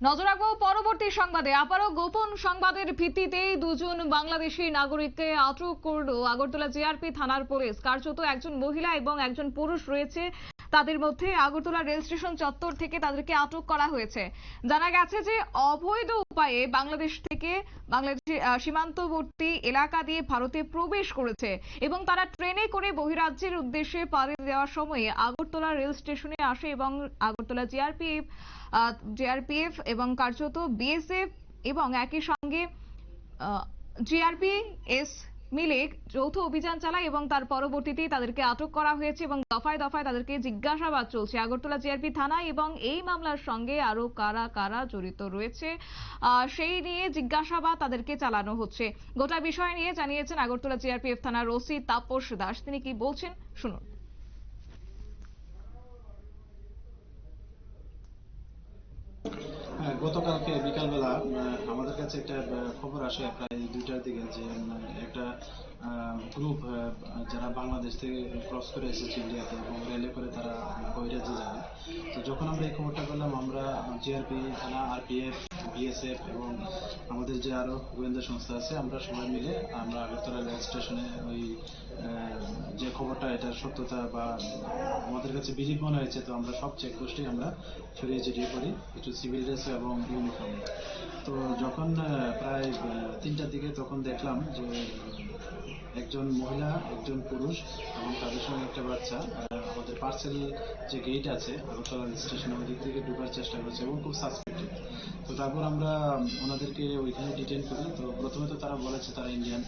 নজর রাখব পরবর্তী সংবাদে। আবারও গোপন সংবাদের ভিত্তিতেই দুজন বাংলাদেশি নাগরিককে আটক করল আগরতলা জিআরপি থানার পুলিশ। কার্যত একজন মহিলা এবং একজন পুরুষ রয়েছে। তাদের মধ্যে আগরতলা রেল স্টেশন চত্বর থেকে তাদেরকে আটক করা হয়েছে। জানা গেছে যে অবৈধ উপায়ে বাংলাদেশ থেকে বাংলাদেশের আহ, সীমান্তবর্তী এলাকা দিয়ে ভারতে প্রবেশ করেছে এবং তারা ট্রেনে করে বহিরাজ্যের উদ্দেশ্যে পাড়ি দেওয়ার সময় আগরতলা রেল স্টেশনে আসে এবং আগরতলা জিআরপিএফ জিআরপিএফ এবং কার্যত বিএসএফ এবং একই সঙ্গে জিআরপি এস মিলে যৌথ অভিযান চালায় এবং তার পরবর্তীতে তাদেরকে আটক করা হয়েছে এবং দফায় দফায় তাদেরকে জিজ্ঞাসাবাদ চলছে। আগরতলা জিআরপি থানায় এবং এই মামলার সঙ্গে আরও কারা কারা জড়িত রয়েছে সেই নিয়ে জিজ্ঞাসাবাদ তাদেরকে চালানো হচ্ছে। গোটা বিষয় নিয়ে জানিয়েছেন আগরতলা জিআরপিএফ থানার ওসি তাপস দাস। তিনি কি বলছেন? শুনুন। গতকালকে বিকালবেলা আমাদের কাছে একটা খবর আসে প্রায় দুইটার দিকে যে একটা গ্রুপ যারা বাংলাদেশ থেকে ক্রস করে এসেছে ইন্ডিয়াতে এবং রেলে করে তারা বহিরাজ্যে যাবে। তো যখন আমরা এই খবরটা পেলাম, আমরা জিআরপি থানা আরপিএফ বিএসএফ এবং আমাদের যে আরও গোয়েন্দা সংস্থা আছে, আমরা সবাই মিলে আমরা আগরতলা রেল স্টেশনে ওই খবরটা এটার সত্যতা বা আমাদের কাছে বিজিত মনে হয়েছে, তো আমরা সব চেক পোস্টেই আমরা ছড়িয়ে ছিটিয়ে করি একটু সিভিল ড্রেস এবং ইউনিফর্মে তো যখন প্রায় তিনটার দিকে তখন দেখলাম যে একজন মহিলা, একজন পুরুষ এবং তাদের সঙ্গে একটা বাচ্চা আমাদের পার্সেল যে গেট আছে আগরতলা স্টেশনে ওই দিক থেকে ঢোকার চেষ্টা করছে এবং খুব সাসপেক্টেড তো তারপর আমরা ওনাদেরকে ওইখানে ডিটেন করি। তো প্রথমে তো তারা বলেছে তারা ইন্ডিয়ান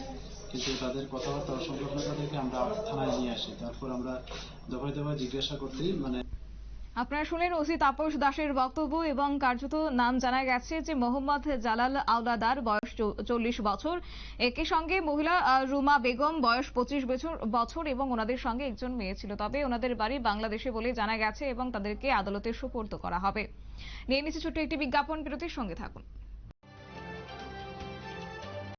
কিন্তু তাদের কথাবার্তা অসংলগ্নতা দেখে আমরা থানায় নিয়ে আসি। তারপর আমরা দফায় দফায় জিজ্ঞাসা করতেই মানে আপনারা শুনেন ওসি তাপস দাসের বক্তব্য এবং কার্যত নাম জানা গেছে যে মোহাম্মদ জালাল আওলাদার চল্লিশ বছর। একই সঙ্গে মহিলা রুমা বেগম বয়স পঁচিশ বছর বছর এবং ওনাদের সঙ্গে একজন মেয়ে ছিল। তবে ওনাদের বাড়ি বাংলাদেশে বলে জানা গেছে এবং তাদেরকে আদালতে সুপর্দ করা হবে। নিয়ে নিচ্ছে ছোট্ট একটি বিজ্ঞাপন, বিরতির সঙ্গে থাকুন।